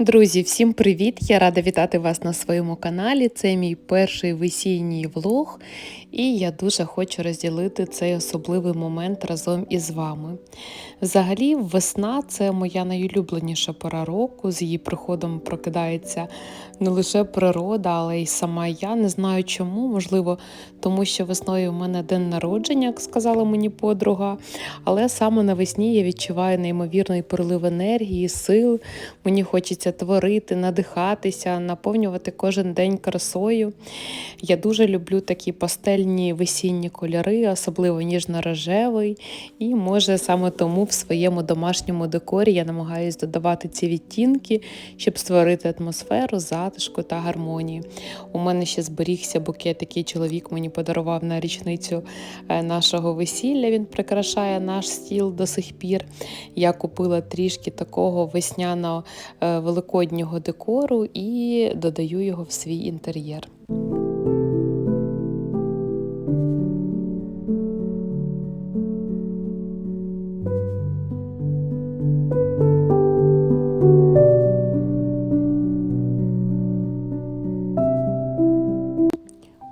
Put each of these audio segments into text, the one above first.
Друзі, всім привіт! Я рада вітати вас на своєму каналі. Це мій перший весінній влог, і я дуже хочу розділити цей особливий момент разом із вами. Взагалі, весна це моя найулюбленіша пора року. З її приходом прокидається не лише природа, але й сама я. Не знаю чому, можливо, тому що весною у мене день народження, як сказала мені подруга. Але саме навесні я відчуваю неймовірний прилив енергії, сил. Мені хочеться творити, надихатися, наповнювати кожен день красою. Я дуже люблю такі пастельні весінні кольори, особливо ніжно-рожевий. І може саме тому в своєму домашньому декорі я намагаюся додавати ці відтінки, щоб створити атмосферу, затишку та гармонії. У мене ще зберігся букет, який чоловік мені подарував на річницю е, нашого весілля. Він прикрашає наш стіл до сих пір. Я купила трішки такого весняного е, декору і додаю його в свій інтер'єр.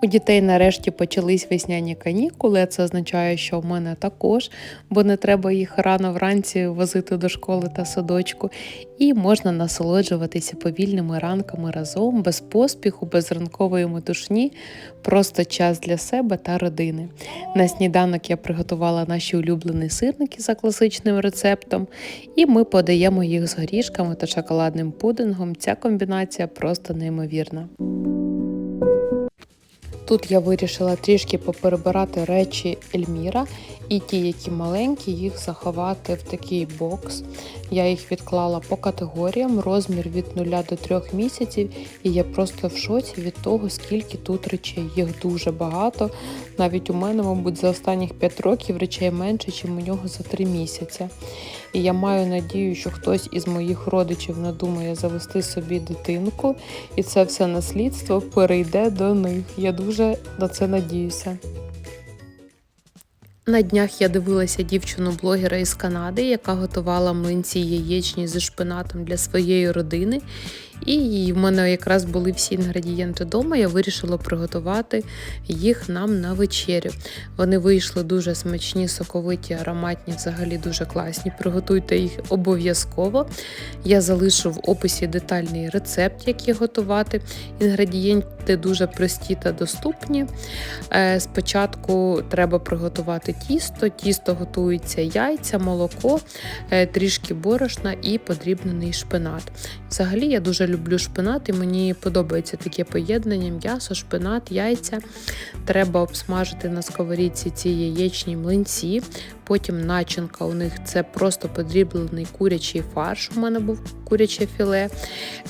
У дітей нарешті почались весняні канікули. Це означає, що в мене також, бо не треба їх рано вранці возити до школи та садочку, і можна насолоджуватися повільними ранками разом, без поспіху, без ранкової метушні, просто час для себе та родини. На сніданок я приготувала наші улюблені сирники за класичним рецептом, і ми подаємо їх з горішками та шоколадним пудингом. Ця комбінація просто неймовірна. Тут я вирішила трішки поперебирати речі Ельміра, і ті, які маленькі, їх заховати в такий бокс. Я їх відклала по категоріям, розмір від 0 до 3 місяців, і я просто в шоці від того, скільки тут речей. Їх дуже багато. Навіть у мене, мабуть, за останніх 5 років речей менше, ніж у нього за 3 місяці. І я маю надію, що хтось із моїх родичів надумає завести собі дитинку, і це все наслідство перейде до них. Я дуже на це надіюся. На днях я дивилася дівчину-блогера із Канади, яка готувала млинці яєчні зі шпинатом для своєї родини. І в мене якраз були всі інгредієнти вдома. Я вирішила приготувати їх нам на вечерю. Вони вийшли дуже смачні, соковиті, ароматні, взагалі дуже класні. Приготуйте їх обов'язково. Я залишу в описі детальний рецепт, як їх готувати. Інгредієнти дуже прості та доступні. Е, спочатку треба приготувати тісто. Тісто готується яйця, молоко, е, трішки борошна і подрібнений шпинат. Взагалі я дуже люблю шпинат і мені подобається таке поєднання: м'ясо, шпинат, яйця. Треба обсмажити на сковорідці ці яєчні млинці. Потім начинка у них це просто подріблений курячий фарш. У мене був куряче філе.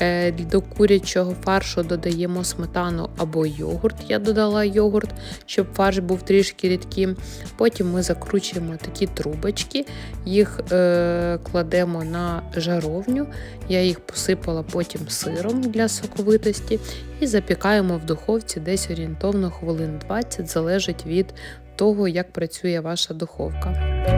Е, до курячого фаршу додаємо сметану або йогурт. Я додала йогурт, щоб фарш був трішки рідким. Потім ми закручуємо такі трубочки, їх е, кладемо на жаровню. Я їх посипала потім сиром для соковитості і запікаємо в духовці десь орієнтовно хвилин 20, залежить від того, як працює ваша духовка.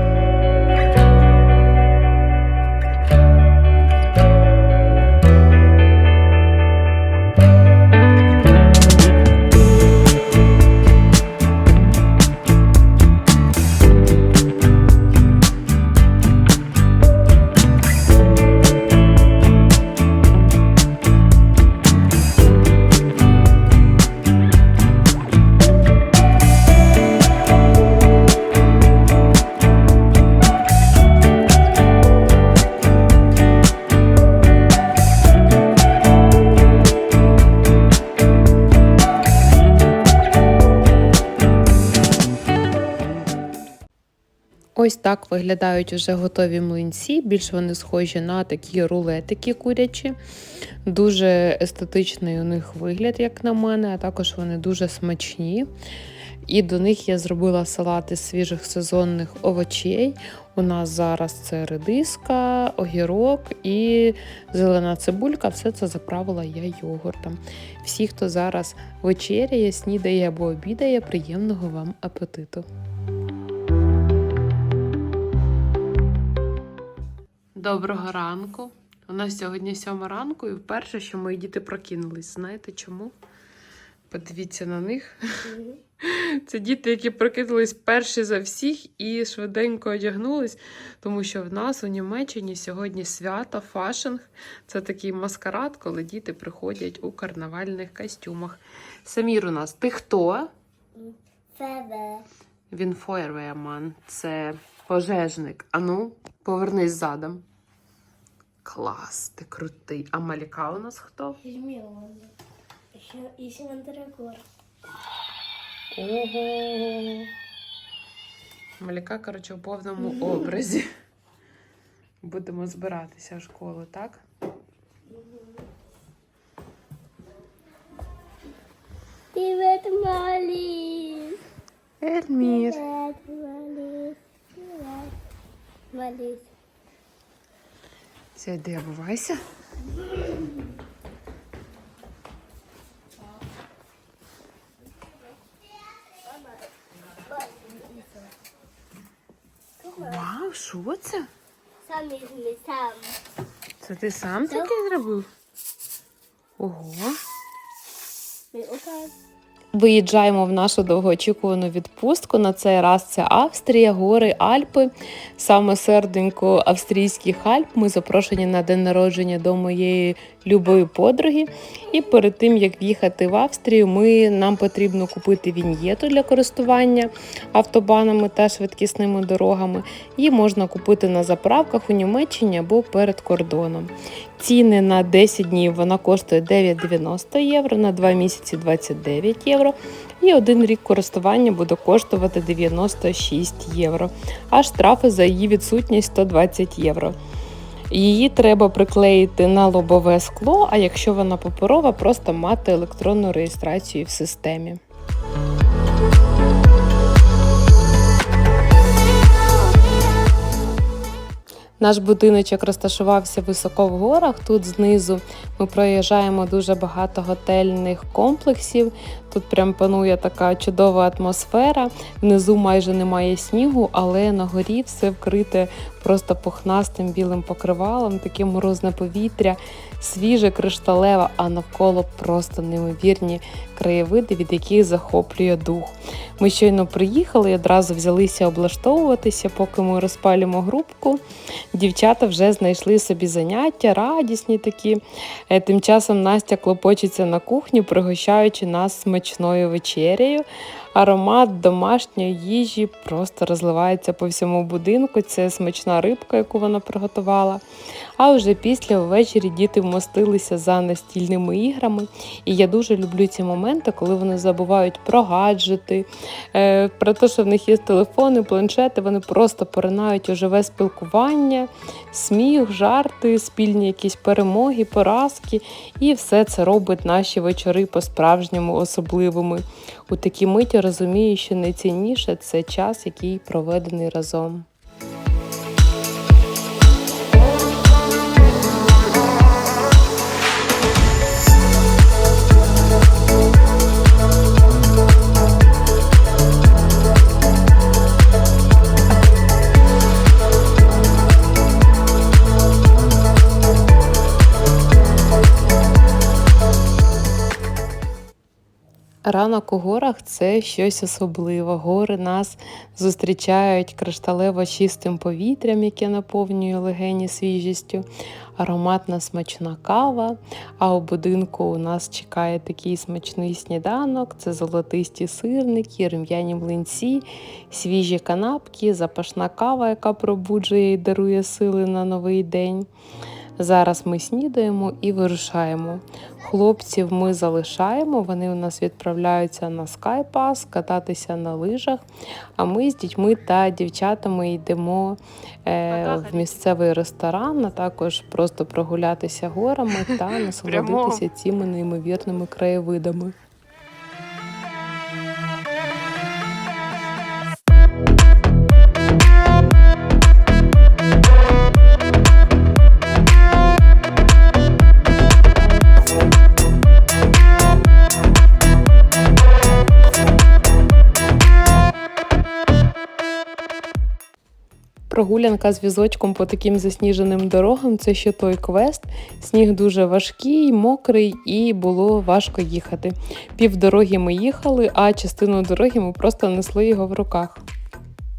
Ось так виглядають вже готові млинці. Більш вони схожі на такі рулетики курячі. Дуже естетичний у них вигляд, як на мене, а також вони дуже смачні. І до них я зробила салати з свіжих сезонних овочей. У нас зараз це редиска, огірок і зелена цибулька. Все це заправила я йогуртом. Всі, хто зараз вечеряє, снідає або обідає, приємного вам апетиту! Доброго ранку. У нас сьогодні сьома ранку, і вперше, що мої діти прокинулись. Знаєте чому? Подивіться на них. Це діти, які прокинулись перші за всіх і швиденько одягнулись, тому що в нас у Німеччині сьогодні свято фашинг. Це такий маскарад, коли діти приходять у карнавальних костюмах. Самір у нас, ти хто? Фебе. Він фойервеєман, це пожежник. Ану, повернись задом. Клас, ти крутий. А Маліка у нас хто? Ще і Сімандрагор. Ого. Маліка, коротше, у повному образі. Будемо збиратися в школу, так? Привет, Маліс. Ельмір. Привет, Маліс. Привет. Маліс. Сяди, обувайся. Вау, що це? Сам візьми, сам. Це ти сам таке зробив? Ого. Ми. Виїжджаємо в нашу довгоочікувану відпустку. На цей раз це Австрія, гори, Альпи. Саме серденько австрійських Альп. Ми запрошені на день народження до моєї любої подруги. І перед тим як в'їхати в Австрію, ми, нам потрібно купити віньєту для користування автобанами та швидкісними дорогами. Її можна купити на заправках у Німеччині або перед кордоном. Ціни на 10 днів вона коштує 9,90 євро, на 2 місяці 29 євро. І один рік користування буде коштувати 96 євро, а штрафи за її відсутність 120 євро. Її треба приклеїти на лобове скло, а якщо вона паперова, просто мати електронну реєстрацію в системі. Наш будиночок розташувався високо в горах. Тут знизу ми проїжджаємо дуже багато готельних комплексів. Тут прям панує така чудова атмосфера. Внизу майже немає снігу, але на горі все вкрите просто пухнастим білим покривалом, таке морозне повітря, свіже, кришталеве, а навколо просто неймовірні краєвиди, від яких захоплює дух. Ми щойно приїхали і одразу взялися облаштовуватися, поки ми розпалюємо грубку. Дівчата вже знайшли собі заняття, радісні такі. Е, Тим часом Настя клопочеться на кухні, пригощаючи нас смачною вечерею. Аромат домашньої їжі просто розливається по всьому будинку. Це смачна рибка, яку вона приготувала. А вже після ввечері діти вмостилися за настільними іграми. І я дуже люблю ці моменти, коли вони забувають про гаджети, е, про те, що в них є телефони, планшети. Вони просто поринають у живе спілкування, сміх, жарти, спільні якісь перемоги, поразки. І все це робить наші вечори по-справжньому особливими. У такі миті розумію, що найцінніше це час, який проведений разом. Ранок у горах це щось особливе. Гори нас зустрічають кришталево чистим повітрям, яке наповнює легені свіжістю, ароматна смачна кава. А у будинку у нас чекає такий смачний сніданок: це золотисті сирники, рум'яні млинці, свіжі канапки, запашна кава, яка пробуджує і дарує сили на новий день. Зараз ми снідаємо і вирушаємо. Хлопців ми залишаємо, вони у нас відправляються на скайпас, кататися на лижах. А ми з дітьми та дівчатами йдемо е, в місцевий ресторан, а також просто прогулятися горами та насолодитися цими неймовірними краєвидами. прогулянка з візочком по таким засніженим дорогам це ще той квест. Сніг дуже важкий, мокрий і було важко їхати. Півдороги ми їхали, а частину дороги ми просто несли його в руках.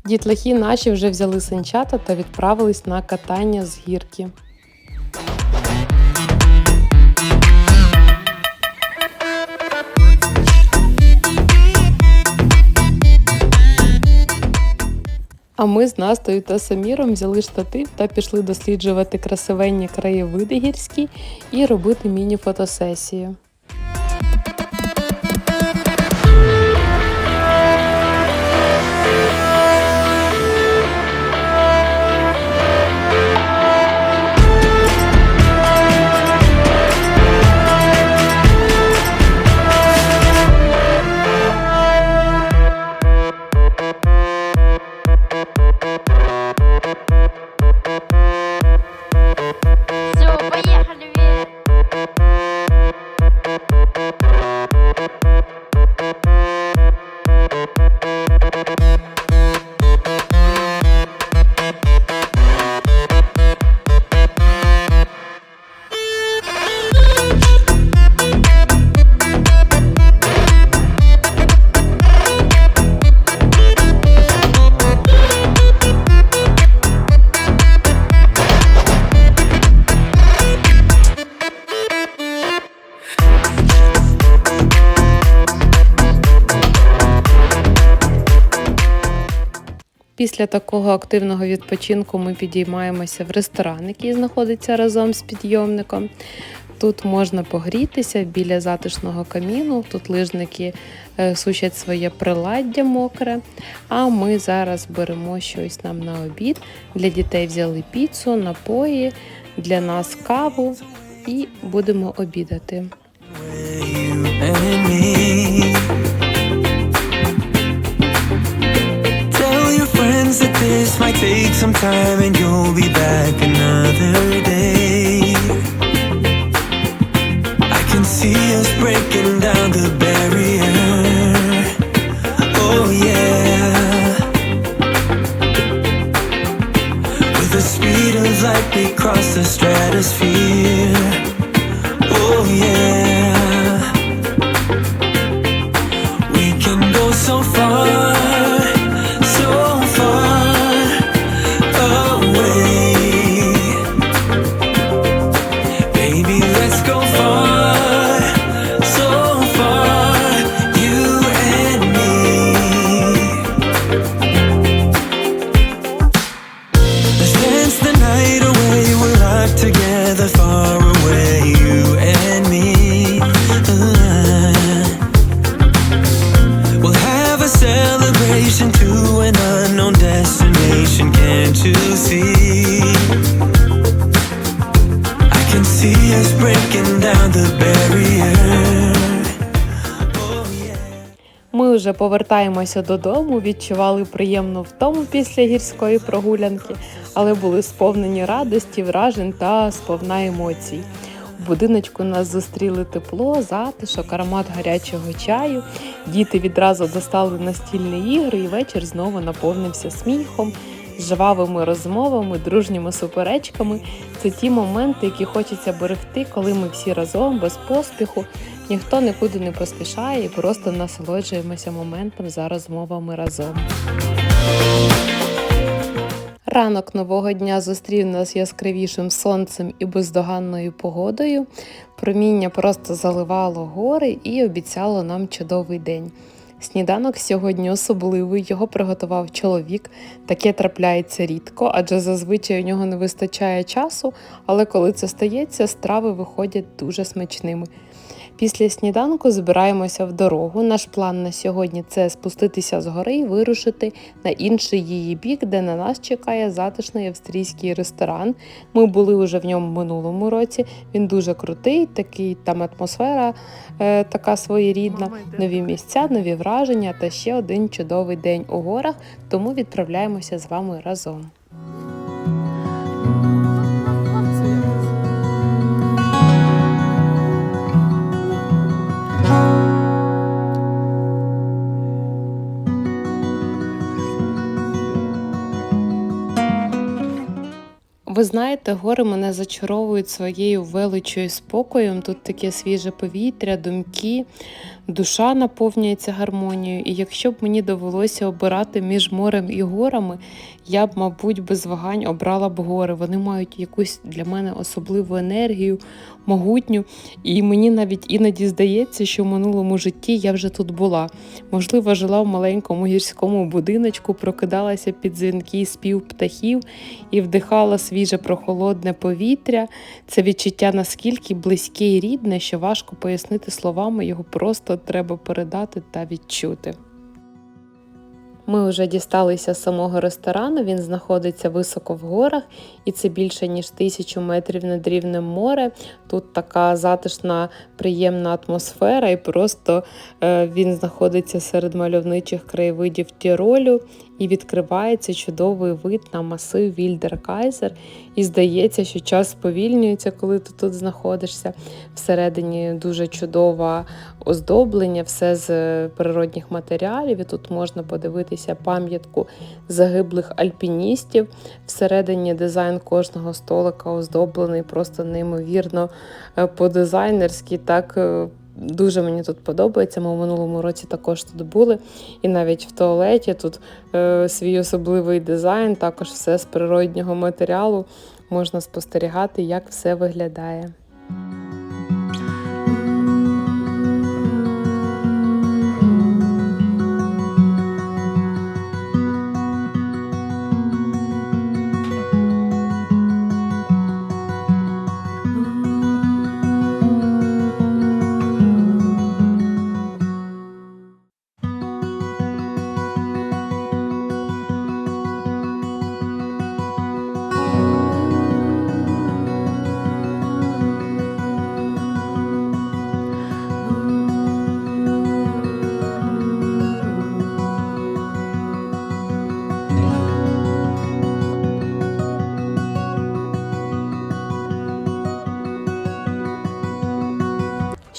Дітлахи наші вже взяли санчата та відправились на катання з гірки. А ми з Настою та Саміром взяли штатив та пішли досліджувати красивенні краєвиди гірські і робити міні-фотосесію. Після такого активного відпочинку ми підіймаємося в ресторан, який знаходиться разом з підйомником. Тут можна погрітися біля затишного каміну. Тут лижники е, сушать своє приладдя мокре. А ми зараз беремо щось нам на обід. Для дітей взяли піцу, напої, для нас каву і будемо обідати. This might take some time and you'll be back another day. I can see us breaking down the barrier. Oh, yeah. With the speed of light, we cross the stratosphere. Oh yeah, повертаємося додому, відчували приємну втому після гірської прогулянки, але були сповнені радості, вражень та сповна емоцій. У будиночку нас зустріли тепло, затишок, аромат гарячого чаю. Діти відразу достали настільні ігри, і вечір знову наповнився сміхом, жвавими розмовами, дружніми суперечками. Це ті моменти, які хочеться берегти, коли ми всі разом без поспіху, ніхто нікуди не поспішає і просто насолоджуємося моментом за розмовами разом. Ранок нового дня зустрів нас яскравішим сонцем і бездоганною погодою. Проміння просто заливало гори і обіцяло нам чудовий день. Сніданок сьогодні особливий, його приготував чоловік. Таке трапляється рідко, адже зазвичай у нього не вистачає часу, але коли це стається, страви виходять дуже смачними. Після сніданку збираємося в дорогу. Наш план на сьогодні це спуститися з гори і вирушити на інший її бік, де на нас чекає затишний австрійський ресторан. Ми були вже в ньому минулому році. Він дуже крутий, такий там атмосфера е, така своєрідна, нові місця, нові враження та ще один чудовий день у горах. Тому відправляємося з вами разом. Ви знаєте, гори мене зачаровують своєю величою спокоєм. Тут таке свіже повітря, думки, душа наповнюється гармонією. І якщо б мені довелося обирати між морем і горами, я б, мабуть, без вагань обрала б гори. Вони мають якусь для мене особливу енергію, могутню. І мені навіть іноді здається, що в минулому житті я вже тут була. Можливо, жила в маленькому гірському будиночку, прокидалася під дзвінки спів птахів і вдихала свіже прохолодне повітря. Це відчуття наскільки близьке і рідне, що важко пояснити словами, його просто треба передати та відчути. Ми вже дісталися з самого ресторану. Він знаходиться високо в горах, і це більше ніж тисячу метрів над рівнем море. Тут така затишна, приємна атмосфера, і просто е, він знаходиться серед мальовничих краєвидів Тіролю. І відкривається чудовий вид на масив Вільдер-Кайзер. І здається, що час сповільнюється, коли ти тут знаходишся. Всередині дуже чудове оздоблення, все з е, природних матеріалів. І тут можна подивитися пам'ятку загиблих альпіністів. Всередині дизайн кожного столика оздоблений просто неймовірно е, по-дизайнерськи. так е, Дуже мені тут подобається. Ми в минулому році також тут були. І навіть в туалеті тут е, свій особливий дизайн, також все з природнього матеріалу. Можна спостерігати, як все виглядає.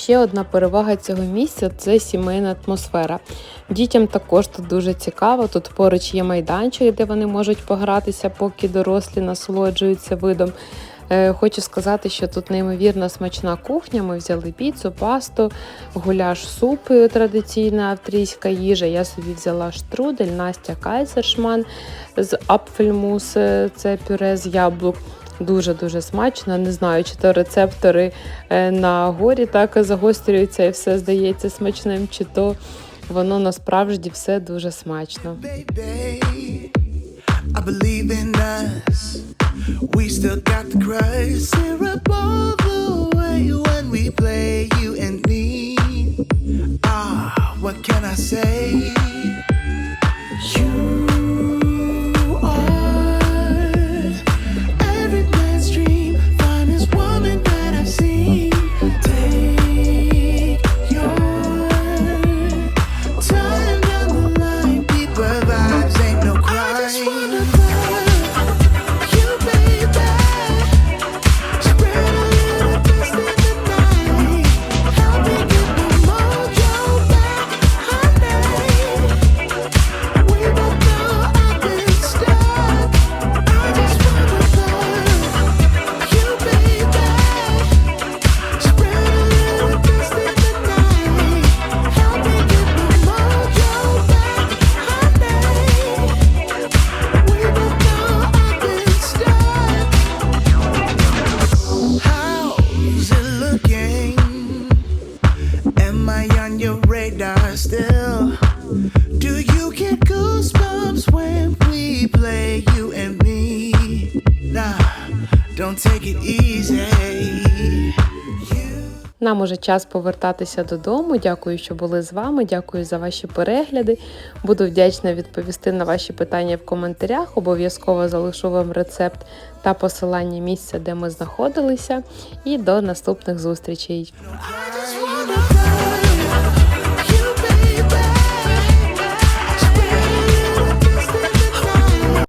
Ще одна перевага цього місця це сімейна атмосфера. Дітям також тут дуже цікаво. Тут поруч є майданчик, де вони можуть погратися, поки дорослі насолоджуються видом. Е, Хочу сказати, що тут неймовірно смачна кухня. Ми взяли піцу, пасту, гуляш, суп, е, традиційна австрійська їжа. Я собі взяла штрудель, Настя Кайзершман з апфельмус, е, це пюре з яблук. Дуже-дуже смачно. Не знаю, чи то рецептори е, на горі так загострюються і все здається смачним, чи то воно насправді все дуже смачно. baby. I believe in Am I on your radar still? Do you get goosebumps when we play you and me? Nah, don't take it easy. Нам уже час повертатися додому. Дякую, що були з вами. Дякую за ваші перегляди. Буду вдячна відповісти на ваші питання в коментарях. Обов'язково залишу вам рецепт та посилання місця, де ми знаходилися. І до наступних зустрічей.